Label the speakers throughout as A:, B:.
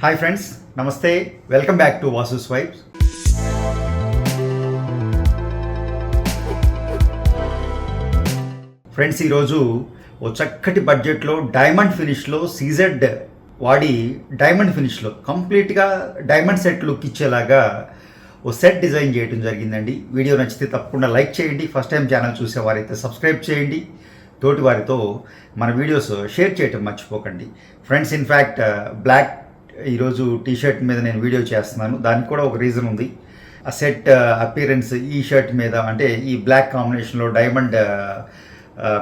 A: Hi friends నమస్తే welcome back to Vasu's vibes friends ఈరోజు ఓ చక్కటి బడ్జెట్లో డైమండ్ ఫినిష్లో సీజెడ్ వాడి డైమండ్ ఫినిష్లో కంప్లీట్గా డైమండ్ సెట్ లుక్ ఇచ్చేలాగా ఓ సెట్ డిజైన్ చేయడం జరిగిందండి. వీడియో నచ్చితే తప్పకుండా లైక్ చేయండి. ఫస్ట్ టైం ఛానల్ చూసేవారైతే సబ్స్క్రైబ్ చేయండి. తోటి వారితో మన వీడియోస్ షేర్ చేయటం మర్చిపోకండి. ఫ్రెండ్స్ ఇన్ఫ్యాక్ట్ బ్లాక్ ఈరోజు టీ షర్ట్ మీద నేను వీడియో చేస్తున్నాను. దానికి కూడా ఒక రీజన్ ఉంది. ఆ సెట్ అపీరెన్స్ ఈ షర్ట్ మీద అంటే ఈ బ్లాక్ కాంబినేషన్లో డైమండ్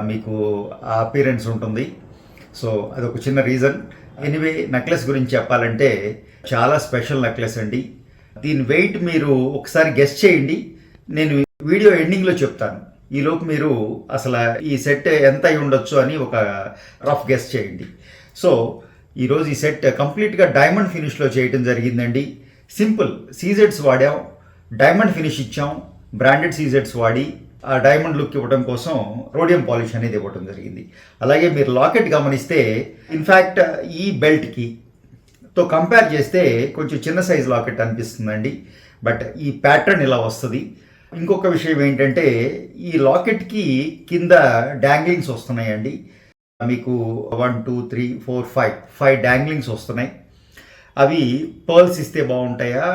A: మీకు ఆ అపీరెన్స్ ఉంటుంది. సో అదొక చిన్న రీజన్ ఎనివే నెక్లెస్ గురించి చెప్పాలంటే చాలా స్పెషల్ నెక్లెస్ అండి. దీని వెయిట్ మీరు ఒకసారి గెస్ట్ చేయండి. నేను వీడియో ఎండింగ్లో చెప్తాను. ఈలోపు మీరు అసలు ఈ సెట్ ఎంత అయి ఉండొచ్చు అని ఒక రఫ్ గెస్ట్ చేయండి. సో ఈరోజు ఈ సెట్ కంప్లీట్గా డైమండ్ ఫినిష్లో చేయటం జరిగిందండి. సింపుల్ సీజెడ్స్ వాడాం డైమండ్ ఫినిష్ ఇచ్చాం బ్రాండెడ్ సీజెడ్స్ వాడి ఆ డైమండ్ లుక్ ఇవ్వడం కోసం రోడియం పాలిష్ అనేది ఇవ్వడం జరిగింది. అలాగే మీరు లాకెట్ గమనిస్తే ఇన్ఫ్యాక్ట్ ఈ బెల్ట్కి తో కంపేర్ చేస్తే కొంచెం చిన్న సైజ్ లాకెట్ అనిపిస్తుందండి. బట్ ఈ ప్యాటర్న్ ఇలా వస్తుంది. ఇంకొక విషయం ఏంటంటే ఈ లాకెట్కి కింద డాంగ్లింగ్స్ వస్తున్నాయండి. మీకు one two three four five five danglings వస్తున్నాయి. అవి పర్ల్స్ ఇస్తే బాగుంటాయా?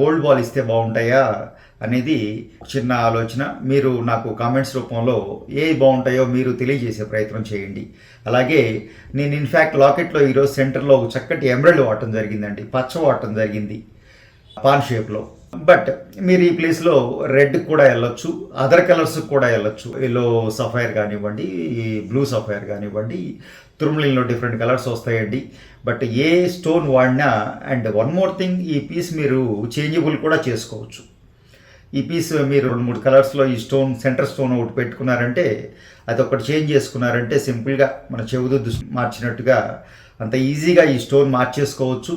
A: గోల్డ్ బాల్ ఇస్తే బాగుంటాయా? అనేది చిన్న ఆలోచన. మీరు నాకు కామెంట్స్ రూపంలో ఏ బాగుంటాయో మీరు తెలియజేసే ప్రయత్నం చేయండి. అలాగే నేను ఇన్ఫ్యాక్ట్ లాకెట్లో ఈరోజు సెంటర్లో ఒక చక్కటి ఎమరల్డ్ వాడటం జరిగిందండి. పచ్చ వాడటం జరిగింది. పాన్ షేప్లో బట్ మీరు ఈ ప్లేస్లో రెడ్ కూడా వెళ్ళొచ్చు అదర్ కలర్స్ కూడా వెళ్ళొచ్చు. ఎల్లో సఫైర్ కానివ్వండి బ్లూ సఫైర్ కానివ్వండి తురుమలిన్లో డిఫరెంట్ కలర్స్ వస్తాయండి. బట్ ఏ స్టోన్ వాడినా అండ్ వన్ మోర్ థింగ్ ఈ పీస్ మీరు చేంజబుల్ కూడా చేసుకోవచ్చు. ఈ పీస్ మీరు రెండు మూడు కలర్స్లో ఈ స్టోన్ సెంటర్ స్టోన్ ఒకటి పెట్టుకున్నారంటే అది ఒకటి చేంజ్ చేసుకున్నారంటే సింపుల్గా మన చెవుదు మార్చినట్టుగా అంత ఈజీగా ఈ స్టోన్ మార్చేసుకోవచ్చు.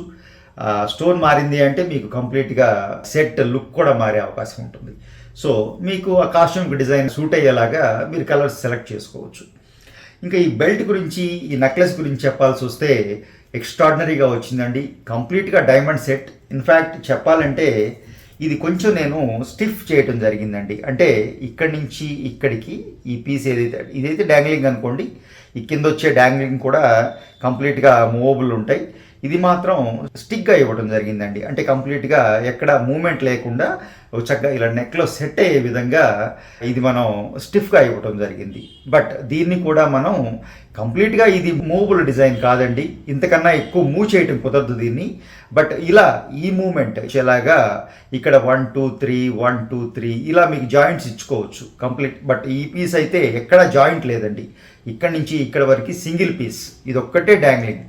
A: స్టోన్ మారింది అంటే మీకు కంప్లీట్గా సెట్ లుక్ కూడా మారే అవకాశం ఉంటుంది. సో మీకు ఆ కాస్ట్యూమ్కి డిజైన్ సూట్ అయ్యేలాగా మీరు కలర్స్ సెలెక్ట్ చేసుకోవచ్చు. ఇంకా ఈ బెల్ట్ గురించి ఈ నెక్లెస్ గురించి చెప్పాల్సి వస్తే ఎక్స్ట్రాడినరీగా వచ్చిందండి. కంప్లీట్గా డైమండ్ సెట్ ఇన్ఫ్యాక్ట్ చెప్పాలంటే ఇది కొంచెం నేను స్టిఫ్ చేయటం జరిగిందండి. అంటే ఇక్కడి నుంచి ఇక్కడికి ఈ పీస్ ఏదైతే ఇదైతే డాంగ్లింగ్ అనుకోండి. ఈ కింద వచ్చే డాంగ్లింగ్ కూడా కంప్లీట్గా మూవబుల్ ఉంటాయి. ఇది మాత్రం స్టిక్గా ఇవ్వడం జరిగిందండి. అంటే కంప్లీట్గా ఎక్కడ మూమెంట్ లేకుండా చక్కగా ఇలా నెక్లో సెట్ అయ్యే విధంగా ఇది మనం స్టిఫ్గా ఇవ్వడం జరిగింది. బట్ దీన్ని కూడా మనం కంప్లీట్గా ఇది మూవబుల్ డిజైన్ కాదండి. ఇంతకన్నా ఎక్కువ మూవ్ చేయటం కుదరదు దీన్ని. బట్ ఇలా ఈ మూమెంట్ ఇలాగా ఇక్కడ one two three one two three ఇలా మీకు జాయింట్స్ ఇచ్చుకోవచ్చు కంప్లీట్. బట్ ఈ పీస్ అయితే ఎక్కడ జాయింట్ లేదండి. ఇక్కడ నుంచి ఇక్కడ వరకు సింగిల్ పీస్. ఇది ఒక్కటే డాంగ్లింగ్.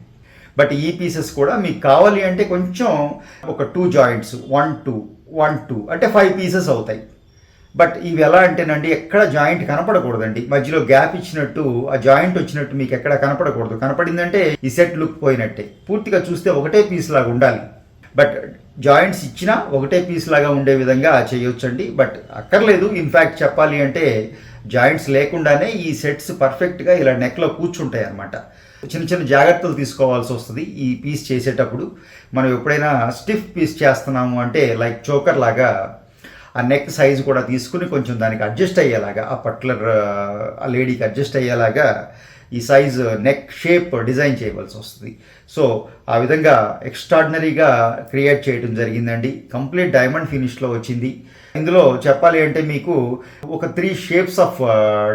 A: బట్ ఈ పీసెస్ కూడా మీకు కావాలి అంటే కొంచెం ఒక two joints one two one two అంటే ఫైవ్ పీసెస్ అవుతాయి. బట్ ఇవి ఎలా అంటేనండి ఎక్కడ జాయింట్ కనపడకూడదండి. మధ్యలో గ్యాప్ ఇచ్చినట్టు ఆ జాయింట్ వచ్చినట్టు మీకు ఎక్కడ కనపడకూడదు. కనపడిందంటే ఈ సెట్ లుక్ పోయినట్టే. పూర్తిగా చూస్తే ఒకటే పీస్ లాగా ఉండాలి. బట్ జాయింట్స్ ఇచ్చినా ఒకటే పీస్ లాగా ఉండే విధంగా చేయొచ్చండి. బట్ అక్కర్లేదు. ఇన్ఫ్యాక్ట్ చెప్పాలి అంటే జాయింట్స్ లేకుండానే ఈ సెట్స్ పర్ఫెక్ట్గా ఇలా నెక్లో కూర్చుంటాయి అన్నమాట. చిన్న చిన్న జాగ్రత్తలు తీసుకోవాల్సి వస్తుంది ఈ పీస్ చేసేటప్పుడు. మనం ఎప్పుడైనా స్టిఫ్ పీస్ చేస్తున్నాము అంటే లైక్ చోకర్ లాగా ఆ నెక్ సైజ్ కూడా తీసుకుని కొంచెం దానికి అడ్జస్ట్ అయ్యేలాగా ఆ పర్టికులర్ ఆ లేడీకి అడ్జస్ట్ అయ్యేలాగా ఈ సైజ్ నెక్ షేప్ డిజైన్ చేయవలసి వస్తుంది. సో ఆ విధంగా ఎక్స్ట్రాడినరీగా క్రియేట్ చేయడం జరిగిందండి. కంప్లీట్ డైమండ్ ఫినిష్లో వచ్చింది. ఇందులో చెప్పాలి అంటే మీకు ఒక త్రీ షేప్స్ ఆఫ్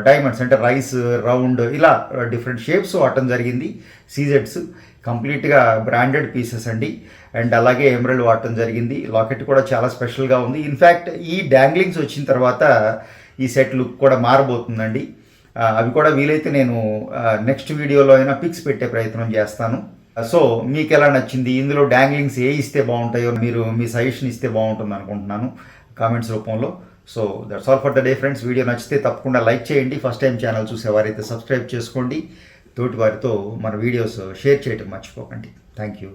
A: డైమండ్స్ అంటే రైస్ రౌండ్ ఇలా uh, డిఫరెంట్ షేప్స్ వాడటం జరిగింది. సీజెడ్స్ కంప్లీట్గా బ్రాండెడ్ పీసెస్ అండి. అండ్ అలాగే ఎమరల్డ్ వాడటం జరిగింది. లాకెట్ కూడా చాలా స్పెషల్గా ఉంది. ఇన్ఫ్యాక్ట్ ఈ డాంగ్లింగ్స్ వచ్చిన తర్వాత ఈ సెట్ లుక్ కూడా మారబోతుందండి. అవి కూడా వీలైతే నేను నెక్స్ట్ వీడియోలో అయినా పిక్స్ పెట్టే ప్రయత్నం చేస్తాను. సో మీకు ఎలా నచ్చింది? ఇందులో డాంగ్లింగ్స్ ఏ ఇస్తే బాగుంటాయో మీరు మీ సజెషన్ ఇస్తే బాగుంటుంది అనుకుంటున్నాను కామెంట్స్ రూపంలో. So that's all for the day friends video నచ్చితే తప్పకుండా లైక్ చేయండి. ఫస్ట్ టైం ఛానల్ చూసేవారైతే సబ్స్క్రైబ్ చేసుకోండి. తోటి వారితో మన వీడియోస్ షేర్ చేయటం మర్చిపోకండి. Thank you